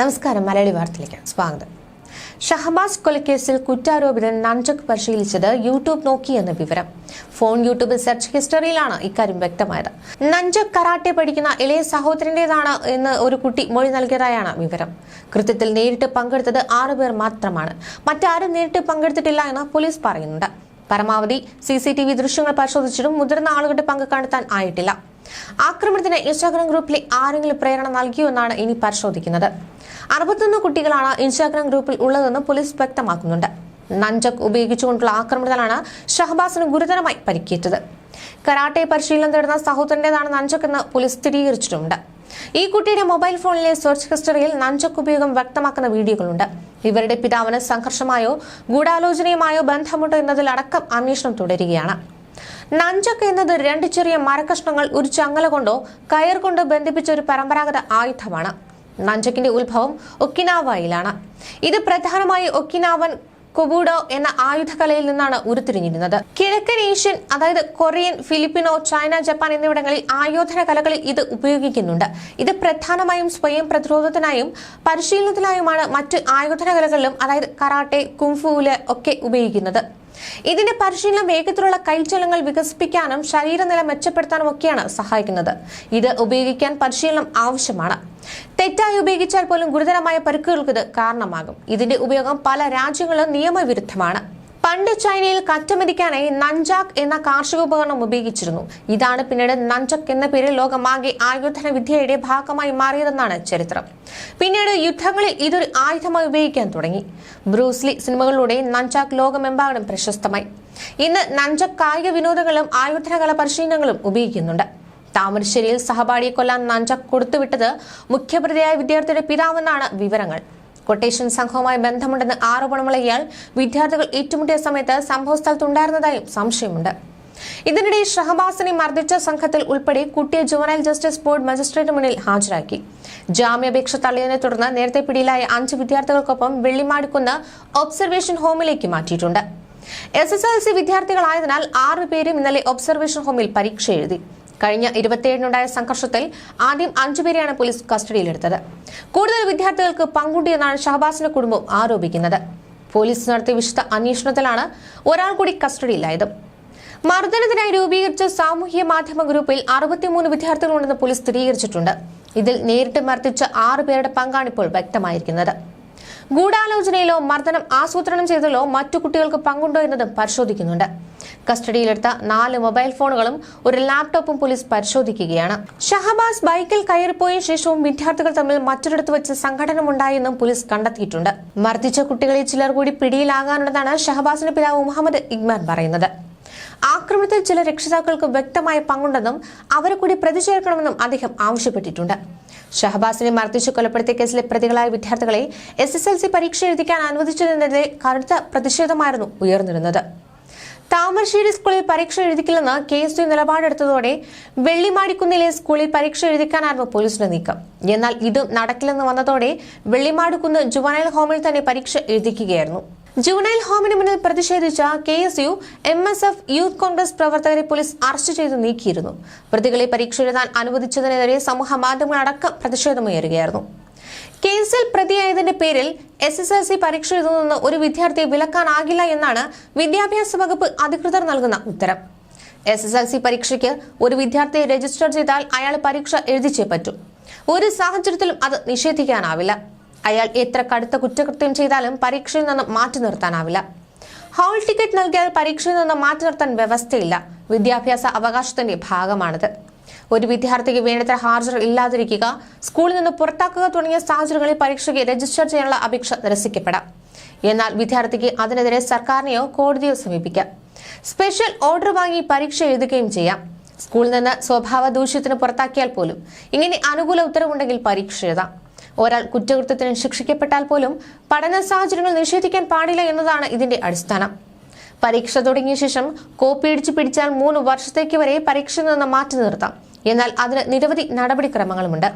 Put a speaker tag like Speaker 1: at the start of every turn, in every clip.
Speaker 1: നമസ്കാരം മലയാളി വാർത്തയിലേക്ക് സ്വാഗതം. ഷഹബാസ് കൊലക്കേസിൽ കുറ്റാരോപിതൻ നഞ്ചക് പരിശീലിച്ചത് യൂട്യൂബ് നോക്കി എന്ന വിവരം. ഫോൺ യൂട്യൂബിൽ സെർച്ച് ഹിസ്റ്ററിയിലാണ് ഇക്കാര്യം വ്യക്തമായത്. നഞ്ചക് കരാട്ടെ പഠിക്കുന്ന ഇളയ സഹോദരന്റേതാണ് എന്ന് ഒരു കുട്ടി മൊഴി നൽകിയതായാണ് വിവരം. കൃത്യത്തിൽ നേരിട്ട് പങ്കെടുത്തത് ആറുപേർ മാത്രമാണ്. മറ്റാരും നേരിട്ട് പങ്കെടുത്തിട്ടില്ല എന്ന് പോലീസ് പറയുന്നുണ്ട്. പരമാവധി സി സി ടി വി ദൃശ്യങ്ങൾ പരിശോധിച്ചിട്ടും മുതിർന്ന ആളുകളുടെ പങ്ക് കണ്ടെത്താൻ ആയിട്ടില്ല. ആക്രമണത്തിന് ഇൻസ്റ്റാഗ്രാം ഗ്രൂപ്പിലെ ആരെങ്കിലും പ്രേരണ നൽകിയോ എന്നാണ് ഇനി പരിശോധിക്കുന്നത്. അറുപത്തൊന്ന് കുട്ടികളാണ് ഇൻസ്റ്റാഗ്രാം ഗ്രൂപ്പിൽ ഉള്ളതെന്ന് പോലീസ് വ്യക്തമാക്കുന്നുണ്ട്. നഞ്ചക് ഉപയോഗിച്ചുകൊണ്ടുള്ള ആക്രമണത്തിലാണ് ഷഹബാസിന് ഗുരുതരമായി പരിക്കേറ്റത്. കരാട്ടെ പരിശീലനം തേടുന്ന സഹോദരന്റേതാണ് നഞ്ചക് എന്ന് പോലീസ് സ്ഥിരീകരിച്ചിട്ടുണ്ട് ഈ കുട്ടിയുടെ മൊബൈൽ ഫോണിലെ സെർച്ച് ഹിസ്റ്ററിയിൽ നഞ്ചക് ഉപയോഗം വ്യക്തമാക്കുന്ന വീഡിയോകളുണ്ട്. ഇവരുടെ പിതാവിന് സംഘർഷമായോ ഗൂഢാലോചനയുമായോ ബന്ധമുണ്ടോ എന്നതിലടക്കം അന്വേഷണം തുടരുകയാണ്. നഞ്ചക് എന്നത് രണ്ട് ചെറിയ മരക്കഷ്ണങ്ങൾ ഒരു ചങ്ങല കൊണ്ടോ കയർ കൊണ്ടോ ബന്ധിപ്പിച്ച ഒരു പരമ്പരാഗത ആയുധമാണ്. നഞ്ചക്കിന്റെ ഉത്ഭവം ഒക്കിനാവയിലാണ്. ഇത് പ്രധാനമായി ഒക്കിനാവൻ കൊബൂഡോ എന്ന ആയുധകലയിൽ നിന്നാണ് ഉരുത്തിരിഞ്ഞിരുന്നത്. കിഴക്കൻ ഏഷ്യൻ അതായത് കൊറിയൻ ഫിലിപ്പിനോ ചൈന ജപ്പാൻ എന്നിവിടങ്ങളിൽ ആയോധന കലകളിൽ ഇത് ഉപയോഗിക്കുന്നുണ്ട്. ഇത് പ്രധാനമായും സ്വയം പ്രതിരോധത്തിനായും പരിശീലനത്തിനായുമാണ് മറ്റ് ആയോധന കലകളിലും അതായത് കറാട്ടെ കുംഫുവിൽ ഒക്കെ ഉപയോഗിക്കുന്നത്. ഇതിന്റെ പരിശീലനം വേഗത്തിലുള്ള കൈച്ചലങ്ങൾ വികസിപ്പിക്കാനും ശരീരനില മെച്ചപ്പെടുത്താനും ഒക്കെയാണ് സഹായിക്കുന്നത്. ഇത് ഉപയോഗിക്കാൻ പരിശീലനം ആവശ്യമാണ്. തെറ്റായി ഉപയോഗിച്ചാൽ പോലും ഗുരുതരമായ പരിക്കുകൾക്ക് ഇത് കാരണമാകും. ഇതിന്റെ ഉപയോഗം പല രാജ്യങ്ങളിലും നിയമവിരുദ്ധമാണ്. പണ്ട് ചൈനയിൽ കറ്റമതിക്കാനായി നഞ്ചാക് എന്ന കാർഷിക ഉപകരണം ഉപയോഗിച്ചിരുന്നു. ഇതാണ് പിന്നീട് നഞ്ചക് എന്ന പേരിൽ ലോകമാകെ ആയോധന വിദ്യയുടെ ഭാഗമായി മാറിയതെന്നാണ് ചരിത്രം. പിന്നീട് യുദ്ധങ്ങളിൽ ഇതൊരു ആയുധമായി ഉപയോഗിക്കാൻ തുടങ്ങി. ബ്രൂസ്ലി സിനിമകളിലൂടെ നഞ്ചാക് ലോകമെമ്പാടും പ്രശസ്തമായി. ഇന്ന് നഞ്ചക് കായിക വിനോദങ്ങളും ആയോധന കല പരിശീലനങ്ങളും ഉപയോഗിക്കുന്നുണ്ട്. താമരശ്ശേരിയിൽ സഹപാഠിയെ കൊല്ലാൻ നഞ്ചക് കൊടുത്തുവിട്ടത് മുഖ്യപ്രതിയായ വിദ്യാർത്ഥിയുടെ പിതാവെന്നാണ് വിവരങ്ങൾ. കൊട്ടേഷൻ സംഘവുമായി ബന്ധമുണ്ടെന്ന് ആരോപണമുള്ള ഇയാൾ വിദ്യാർത്ഥികൾ ഏറ്റുമുട്ടിയ സമയത്ത് സംഭവ സ്ഥലത്തുണ്ടായിരുന്നതായും സംശയമുണ്ട്. ഇതിനിടെ ഷഹബാസിനെ മർദ്ദിച്ച സംഘത്തിൽ ഉൾപ്പെടെ കുട്ടിയെ ജുവനൈൽ ജസ്റ്റിസ് ബോർഡ് മജിസ്ട്രേറ്റ് മുന്നിൽ ഹാജരാക്കി. ജാമ്യാപേക്ഷ തള്ളിയതിനെ തുടർന്ന് നേരത്തെ പിടിയിലായ അഞ്ച് വിദ്യാർത്ഥികൾക്കൊപ്പം വെള്ളിമാടിക്കുന്ന് ഒബ്സർവേഷൻ ഹോമിലേക്ക് മാറ്റിയിട്ടുണ്ട്. എസ് എസ് എൽ സി വിദ്യാർത്ഥികളായതിനാൽ ആറ് പേരും ഇന്നലെ ഒബ്സർവേഷൻ ഹോമിൽ പരീക്ഷ എഴുതി കഴിഞ്ഞ ഇരുപത്തിയേഴിനുണ്ടായ സംഘർഷത്തിൽ ആദ്യം അഞ്ചുപേരെയാണ് പോലീസ് കസ്റ്റഡിയിലെടുത്തത്. കൂടുതൽ വിദ്യാർത്ഥികൾക്ക് പങ്കുണ്ടെന്നാണ് ഷഹബാസിന്റെ കുടുംബം ആരോപിക്കുന്നത്. പോലീസ് നടത്തിയ വിശദ അന്വേഷണത്തിലാണ് ഒരാൾ കൂടി കസ്റ്റഡിയിലായത്. മർദ്ദനത്തിനായി രൂപീകരിച്ച സാമൂഹ്യ മാധ്യമ ഗ്രൂപ്പിൽ അറുപത്തിമൂന്ന് വിദ്യാർത്ഥികളുണ്ടെന്ന് പോലീസ് സ്ഥിരീകരിച്ചിട്ടുണ്ട്. ഇതിൽ നേരിട്ട് മർദ്ദിച്ച ആറ് പേരുടെ പങ്കാണ് ഇപ്പോൾ വ്യക്തമായിരിക്കുന്നത്. ഗൂഢാലോചനയിലോ മർദ്ദനം ആസൂത്രണം ചെയ്തതിലോ മറ്റു കുട്ടികൾക്ക് പങ്കുണ്ടോ എന്നതും പരിശോധിക്കുന്നുണ്ട്. കസ്റ്റഡിയിലെടുത്ത നാല് മൊബൈൽ ഫോണുകളും ഒരു ലാപ്ടോപ്പും പോലീസ് പരിശോധിക്കുകയാണ്. ഷഹബാസ് ബൈക്കിൽ കയറിപ്പോയ ശേഷവും വിദ്യാർത്ഥികൾ തമ്മിൽ മറ്റൊരിടത്ത് വെച്ച് സംഘടനമുണ്ടായെന്നും പോലീസ് കണ്ടെത്തിയിട്ടുണ്ട്. മർദ്ദിച്ച കുട്ടികളിൽ ചിലർ കൂടി പിടിയിലാകാനുള്ളതാണ് ഷഹബാസിന്റെ പിതാവ് മുഹമ്മദ് ഇക്മാൻ പറയുന്നത്. ആക്രമണത്തിൽ ചില രക്ഷിതാക്കൾക്ക് വ്യക്തമായ പങ്കുണ്ടെന്നും അവരെ കൂടി പ്രതി ചേർക്കണമെന്നും അദ്ദേഹം ആവശ്യപ്പെട്ടിട്ടുണ്ട്. ഷഹബാസിനെ മർദ്ദിച്ച് കൊലപ്പെടുത്തിയ കേസിലെ പ്രതികളായ വിദ്യാർത്ഥികളെ എസ് എസ് എൽ സി പരീക്ഷ എഴുതിക്കാൻ അനുവദിച്ചതിനെതിരെ കടുത്ത പ്രതിഷേധമായിരുന്നു ഉയർന്നിരുന്നത്. താമരശ്ശേരി സ്കൂളിൽ പരീക്ഷ എഴുതിക്കില്ലെന്ന് കെ എസ് യു നിലപാടെടുത്തതോടെ വെള്ളിമാടിക്കുന്നിലെ സ്കൂളിൽ പരീക്ഷ എഴുതിക്കാനായിരുന്നു പോലീസിന്റെ നീക്കം. എന്നാൽ ഇതും നടക്കില്ലെന്ന് വന്നതോടെ വെള്ളിമാടിക്കുന്ന് ജുവനൈൽ ഹോമിൽ തന്നെ പരീക്ഷ എഴുതിക്കുകയായിരുന്നു. ജുവനൈൽ ഹോമിന് മുന്നിൽ പ്രതിഷേധിച്ച K S U M S F youth Congress പ്രവർത്തകരെ പോലീസ് അറസ്റ്റ് ചെയ്ത് നീക്കിയിരുന്നു. പ്രതികളെ പരീക്ഷ എഴുതാൻ അനുവദിച്ചതിനെതിരെ സമൂഹ മാധ്യമങ്ങളടക്കം പ്രതിഷേധമുയരുകയായിരുന്നു. കേസിൽ പ്രതിയായതിന്റെ പേരിൽ എസ് എസ് എൽ സി പരീക്ഷ എഴുതുന്ന ഒരു വിദ്യാർത്ഥിയെ വിലക്കാനാകില്ല എന്നാണ് വിദ്യാഭ്യാസ വകുപ്പ് അധികൃതർ നൽകുന്ന ഉത്തരം. എസ് എസ് എൽ സി പരീക്ഷയ്ക്ക് ഒരു വിദ്യാർത്ഥിയെ രജിസ്റ്റർ ചെയ്താൽ അയാൾ പരീക്ഷ എഴുതിച്ചേ പറ്റൂ. ഒരു സാഹചര്യത്തിലും അത് നിഷേധിക്കാനാവില്ല. അയാൾ എത്ര കടുത്ത കുറ്റകൃത്യം ചെയ്താലും പരീക്ഷയിൽ നിന്ന് മാറ്റി നിർത്താനാവില്ല. ഹാൾ ടിക്കറ്റ് നൽകിയാൽ പരീക്ഷയിൽ നിന്ന് മാറ്റി നിർത്താൻ വ്യവസ്ഥയില്ല. വിദ്യാഭ്യാസ അവകാശത്തിന്റെ ഭാഗമാണിത്. ഒരു വിദ്യാർത്ഥിക്ക് വേണ്ടത്ര ഹാജർ ഇല്ലാതിരിക്കുക സ്കൂളിൽ നിന്ന് പുറത്താക്കുക തുടങ്ങിയ സാഹചര്യങ്ങളിൽ പരീക്ഷയ്ക്ക് രജിസ്റ്റർ ചെയ്യാനുള്ള അപേക്ഷ നിരസിക്കപ്പെടാം. എന്നാൽ വിദ്യാർത്ഥിക്ക് അതിനെതിരെ സർക്കാരിനെയോ കോടതിയോ സമീപിക്കാം. സ്പെഷ്യൽ ഓർഡർ വാങ്ങി പരീക്ഷ എഴുതുകയും ചെയ്യാം. സ്കൂളിൽ നിന്ന് സ്വഭാവ ദൂഷ്യത്തിന് പുറത്താക്കിയാൽ പോലും ഇങ്ങനെ അനുകൂല ഉത്തരവുണ്ടെങ്കിൽ പരീക്ഷ എഴുതാം. ഒരാൾ കുറ്റകൃത്യത്തിന് ശിക്ഷിക്കപ്പെട്ടാൽ പോലും പഠന സാഹചര്യങ്ങൾ നിഷേധിക്കാൻ പാടില്ല എന്നതാണ് ഇതിന്റെ അടിസ്ഥാനം. പരീക്ഷ തുടങ്ങിയ ശേഷം കോപ്പി ഇടിച്ചു പിടിച്ചാൽ മൂന്ന് വർഷത്തേക്ക് വരെ പരീക്ഷയിൽ നിന്ന് മാറ്റി നിർത്താം. എന്നാൽ അതിന് നിരവധി നടപടിക്രമങ്ങളുമുണ്ട്.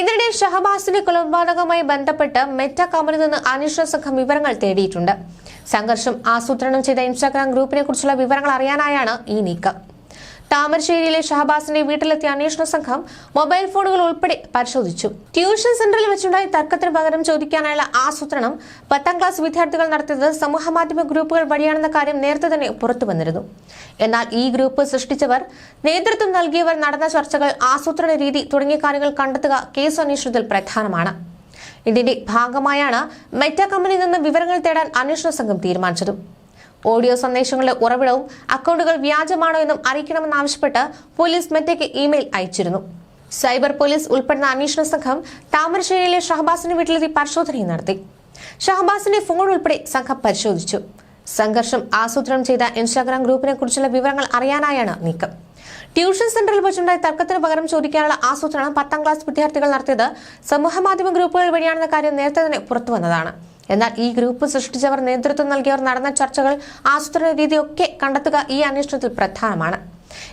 Speaker 1: ഇതിനിടെ ഷഹബാസിന്റെ കൊലപാതകവുമായി ബന്ധപ്പെട്ട് മെറ്റ കമ്പനി നിന്ന് അന്വേഷണ സംഘം വിവരങ്ങൾ തേടിയിട്ടുണ്ട്. സംഘർഷം ആസൂത്രണം ചെയ്ത ഇൻസ്റ്റാഗ്രാം ഗ്രൂപ്പിനെ കുറിച്ചുള്ള വിവരങ്ങൾ അറിയാനായാണ് ഈ നീക്കം. താമരശ്ശേരിയിലെ ഷഹബാസിന്റെ വീട്ടിലെത്തിയ അന്വേഷണ സംഘം മൊബൈൽ ഫോണുകൾ ഉൾപ്പെടെ പരിശോധിച്ചു. ട്യൂഷൻ സെന്ററിൽ വെച്ചുണ്ടായ തർക്കത്തിന് പകരം ചോദിക്കാനുള്ള ആസൂത്രണം പത്താം ക്ലാസ് വിദ്യാർത്ഥികൾ നടത്തിയത് സമൂഹമാധ്യമ ഗ്രൂപ്പുകൾ വഴിയാണെന്ന കാര്യം നേരത്തെ തന്നെ പുറത്തു വന്നിരുന്നു. എന്നാൽ ഈ ഗ്രൂപ്പ് സൃഷ്ടിച്ചവർ നേതൃത്വം നൽകിയവർ നടന്ന ചർച്ചകൾ ആസൂത്രണ രീതി തുടങ്ങിയ കാര്യങ്ങൾ കണ്ടെത്തുക കേസ് അന്വേഷണത്തിൽ പ്രധാനമാണ്. ഇതിന്റെ ഭാഗമായാണ് മെറ്റ കമ്പനിയിൽ നിന്ന് വിവരങ്ങൾ തേടാൻ അന്വേഷണ സംഘം തീരുമാനിച്ചതും. ഓഡിയോ സന്ദേശങ്ങളുടെ ഉറവിടവും അക്കൗണ്ടുകൾ വ്യാജമാണോ എന്നും അറിയിക്കണമെന്നാവശ്യപ്പെട്ട് പോലീസ് മെറ്റയ്ക്ക് ഇമെയിൽ അയച്ചിരുന്നു. സൈബർ പോലീസ് ഉൾപ്പെടുന്ന അന്വേഷണ സംഘം താമരശ്ശേരിയിലെ ഷഹബാസിന്റെ വീട്ടിലെത്തി പരിശോധനയും നടത്തി. ഷഹബാസിന്റെ ഫോൺ ഉൾപ്പെടെ സംഘം പരിശോധിച്ചു. സംഘർഷം ആസൂത്രണം ചെയ്ത ഇൻസ്റ്റാഗ്രാം ഗ്രൂപ്പിനെ കുറിച്ചുള്ള വിവരങ്ങൾ അറിയാനായാണ് നീക്കം. ട്യൂഷൻ സെന്ററിൽ വെച്ചുണ്ടായ തർക്കത്തിന് പകരം ചോദിക്കാനുള്ള ആസൂത്രണം പത്താം ക്ലാസ് വിദ്യാർത്ഥികൾ നടത്തിയത് സമൂഹമാധ്യമ ഗ്രൂപ്പുകൾ വഴിയാണെന്ന കാര്യം നേരത്തെ തന്നെ പുറത്തു വന്നതാണ് എന്നാൽ ഈ ഗ്രൂപ്പ് സൃഷ്ടിച്ചവർ നേതൃത്വം നൽകിയവർ നടന്ന ചർച്ചകൾ ആസൂത്രണ രീതിയൊക്കെ കണ്ടെത്തുക ഈ അന്വേഷണത്തിൽ പ്രധാനമാണ്.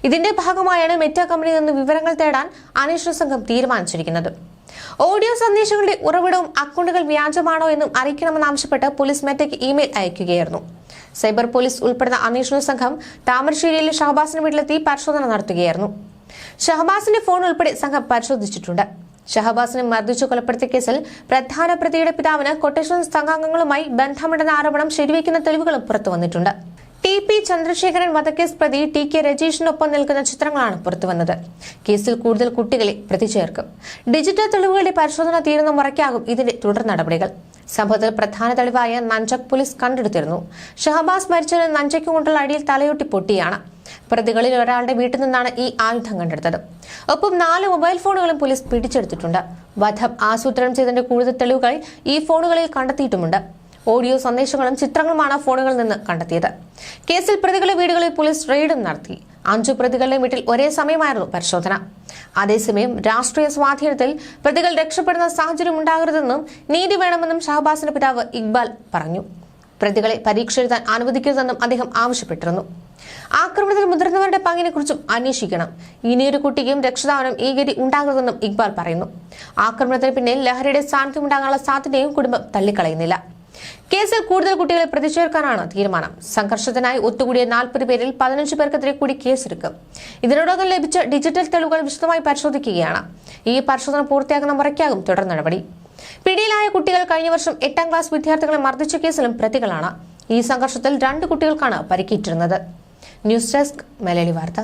Speaker 1: ഇതിന്റെ ഭാഗമായാണ് മെറ്റ കമ്പനിയിൽ നിന്ന് വിവരങ്ങൾ തേടാൻ അന്വേഷണ സംഘം തീരുമാനിച്ചിരിക്കുന്നത്. ഓഡിയോ സന്ദേശങ്ങളുടെ ഉറവിടവും അക്കൗണ്ടുകൾ വ്യാജമാണോ എന്നും അറിയിക്കണമെന്നാവശ്യപ്പെട്ട് പോലീസ് മെറ്റയ്ക്ക് ഇമെയിൽ അയക്കുകയായിരുന്നു. സൈബർ പോലീസ് ഉൾപ്പെടുന്ന അന്വേഷണ സംഘം താമരശ്ശേരിയിലെ ഷഹബാസിന്റെ വീട്ടിലെത്തി പരിശോധന നടത്തുകയായിരുന്നു. ഷഹബാസിന്റെ ഫോൺ ഉൾപ്പെടെ സംഘം പരിശോധിച്ചിട്ടുണ്ട്. ഷഹബാസിനെ മർദ്ദിച്ചു കൊലപ്പെടുത്തിയ കേസിൽ പ്രധാന പ്രതിയുടെ പിതാവിന് കൊട്ടേഷൻ സംഘാംഗങ്ങളുമായി ബന്ധമുണ്ടെന്ന ആരോപണം ശരിവയ്ക്കുന്ന തെളിവുകളും പുറത്തുവന്നിട്ടുണ്ട് ടി പി ചന്ദ്രശേഖരൻ വധക്കേസ് പ്രതി ടി കെ രജീഷിനൊപ്പം നിൽക്കുന്ന ചിത്രങ്ങളാണ് പുറത്തുവന്നത് കേസിൽ കൂടുതൽ കുട്ടികളെ പ്രതി ചേർക്കും. ഡിജിറ്റൽ തെളിവുകളുടെ പരിശോധന തീരുന്ന മുറയ്ക്കാകും ഇതിന്റെ തുടർ നടപടികൾ. സംഭവത്തിൽ പ്രധാന തെളിവായ നഞ്ചക് പോലീസ് കണ്ടെടുത്തിരുന്നു. ഷഹബാസ് മരിച്ചത് നഞ്ചയ്ക്ക് കൊണ്ടുള്ള അടിയിൽ തലയൊട്ടി പൊട്ടിയാണ്. പ്രതികളിൽ ഒരാളുടെ വീട്ടിൽ നിന്നാണ് ഈ ആയുധം കണ്ടെടുത്തത്. ഒപ്പം നാല് മൊബൈൽ ഫോണുകളും പോലീസ് പിടിച്ചെടുത്തിട്ടുണ്ട്. വധം ആസൂത്രണം ചെയ്തതിന്റെ കൂടുതൽ തെളിവുകൾ ഈ ഫോണുകളിൽ കണ്ടെത്തിയിട്ടുമുണ്ട്. ഓഡിയോ സന്ദേശങ്ങളും ചിത്രങ്ങളുമാണ് ഫോണുകളിൽ നിന്ന് കണ്ടെത്തിയത്. കേസിൽ പ്രതികളുടെ വീടുകളിൽ പോലീസ് റെയ്ഡും നടത്തി. അഞ്ചു പ്രതികളുടെ വീട്ടിൽ ഒരേ സമയമായിരുന്നു പരിശോധന. അതേസമയം രാഷ്ട്രീയ സ്വാധീനത്തിൽ പ്രതികൾ രക്ഷപ്പെടുന്ന സാഹചര്യം ഉണ്ടാകരുതെന്നും നീതി വേണമെന്നും ഷഹബാസിന്റെ പിതാവ് ഇക്ബാൽ പറഞ്ഞു. പ്രതികളെ പരീക്ഷ എഴുതാൻ അനുവദിക്കരുതെന്നും അദ്ദേഹം ആവശ്യപ്പെട്ടിരുന്നു. ആക്രമണത്തിൽ മുതിർന്നവരുടെ പങ്കിനെ കുറിച്ചും അന്വേഷിക്കണം. ഇനിയൊരു കുട്ടിക്കും രക്ഷിതാവിനും ഈ ഗതി ഉണ്ടാകരുതെന്നും ഇക്ബാൽ പറയുന്നു. ആക്രമണത്തിന് പിന്നിൽ ലഹരിയുടെ സാന്നിധ്യം ഉണ്ടാകാനുള്ള സാധ്യതയും കുടുംബം തള്ളിക്കളയുന്നില്ല. കേസിൽ കൂടുതൽ കുട്ടികളെ പ്രതിചേർക്കാനാണ് തീരുമാനം. സംഘർഷത്തിനായി ഒത്തുകൂടിയ നാൽപ്പത് പേരിൽ പതിനഞ്ച് പേർക്കെതിരെ കൂടി കേസെടുക്കും. ഇതിനോടകം ലഭിച്ച ഡിജിറ്റൽ തെളിവുകൾ വിശദമായി പരിശോധിക്കുകയാണ്. ഈ പരിശോധന പൂർത്തിയാക്കുന്ന മുറയ്ക്കാകും തുടർ നടപടി. പിടിയിലായ കുട്ടികൾ കഴിഞ്ഞ വർഷം എട്ടാം ക്ലാസ് വിദ്യാർത്ഥികളെ മർദ്ദിച്ച കേസിലും പ്രതികളാണ്. ഈ സംഘർഷത്തിൽ രണ്ട് കുട്ടികൾക്കാണ് പരിക്കേറ്റിരുന്നത്. ന്യൂസ് ഡെസ്ക് മലയാളി വാർത്ത.